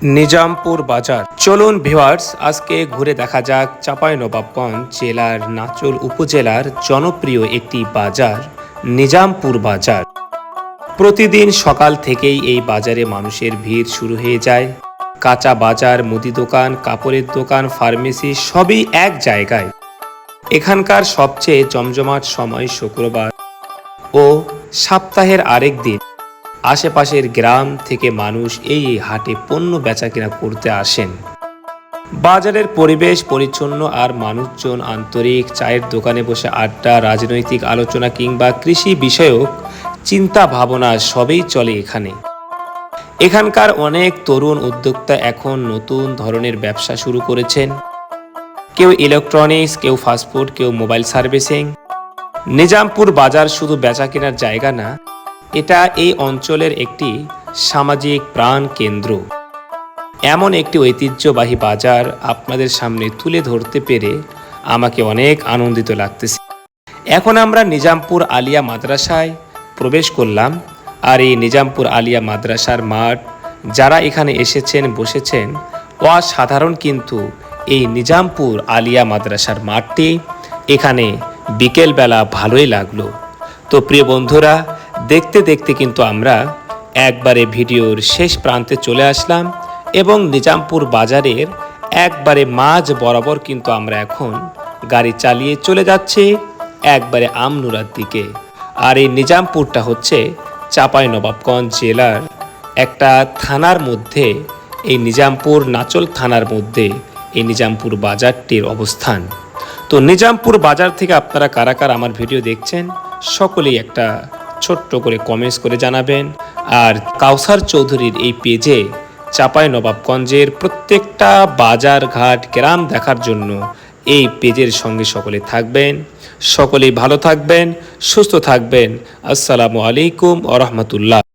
নিজামপুর বাজার। চলুন ভিওয়ার্স আজকে ঘুরে দেখা যাক চাঁপাইনবাবগঞ্জ জেলার নাচল উপজেলার জনপ্রিয় একটি বাজার, নিজামপুর বাজার। প্রতিদিন সকাল থেকেই এই বাজারে মানুষের ভিড় শুরু হয়ে যায়। কাঁচা বাজার, মুদি দোকান, কাপড়ের দোকান, ফার্মেসি, সবই এক জায়গায়। এখানকার সবচেয়ে জমজমাট সময় শুক্রবার ও সপ্তাহের আরেক দিন। আশেপাশের গ্রাম থেকে মানুষ এই হাটে পণ্য বেচা বেচাকেনা করতে আসেন। বাজারের পরিবেশ পরিচ্ছন্ন আর মানুষজন আন্তরিক, চায়ের দোকানে বসে আড্ডা, রাজনৈতিক আলোচনা কিংবা কৃষি বিষয়ক চিন্তা ভাবনা সবই চলে এখানে। এখানকার অনেক তরুণ উদ্যোক্তা এখন নতুন ধরনের ব্যবসা শুরু করেছেন। কেউ ইলেকট্রনিক্স কেউ ফাস্টফুড কেউ মোবাইল সার্ভিসিং নিজামপুর বাজার শুধু বেচা কেনার জায়গা না এটা এই অঞ্চলের একটি সামাজিক প্রাণ কেন্দ্র। এমন একটি ঐতিহ্যবাহী বাজার আপনাদের সামনে তুলে ধরতে পেরে আমাকে অনেক আনন্দিত লাগতেছে। এখন আমরা নিজামপুর আলিয়া মাদ্রাসায় প্রবেশ করলাম আর এই নিজামপুর আলিয়া মাদ্রাসার মাঠ যারা এখানে এসেছেন, বসেছেন, অসাধারণ কিন্তু এই নিজামপুর আলিয়া মাদ্রাসার মাঠটি। এখানে বিকেলবেলা ভালোই লাগল। তো প্রিয় বন্ধুরা দেখতে দেখতে কিন্তু আমরা একবারে ভিডিওর শেষ প্রান্তে চলে আসলাম এবং নিজামপুর বাজারের একবারে মাঝ বরাবর কিন্তু আমরা এখন গাড়ি চালিয়ে চলে যাচ্ছি একবারে আমনুরার দিকে। আর এই নিজামপুরটা হচ্ছে চাপাই নবাবগঞ্জ জেলার একটা থানার মধ্যে, এই নিজামপুর নাচল থানার মধ্যে এই নিজামপুর বাজারটির অবস্থান। তো নিজামপুর বাজার থেকে আপনারা কারা কারা আমার ভিডিও দেখছেন, সকলেই একটা ছোট্ট করে কমেন্টস করে জানাবেন। আর কাউসার চৌধুরীর এই পেজে চাপাই নবাবগঞ্জের প্রত্যেকটা বাজার ঘাট গ্রাম দেখার জন্য এই পেজের সঙ্গে সকলে থাকবেন। সকলেই ভালো থাকবেন, সুস্থ থাকবেন। আসসালামু আলাইকুম আ রহমতুল্লাহ।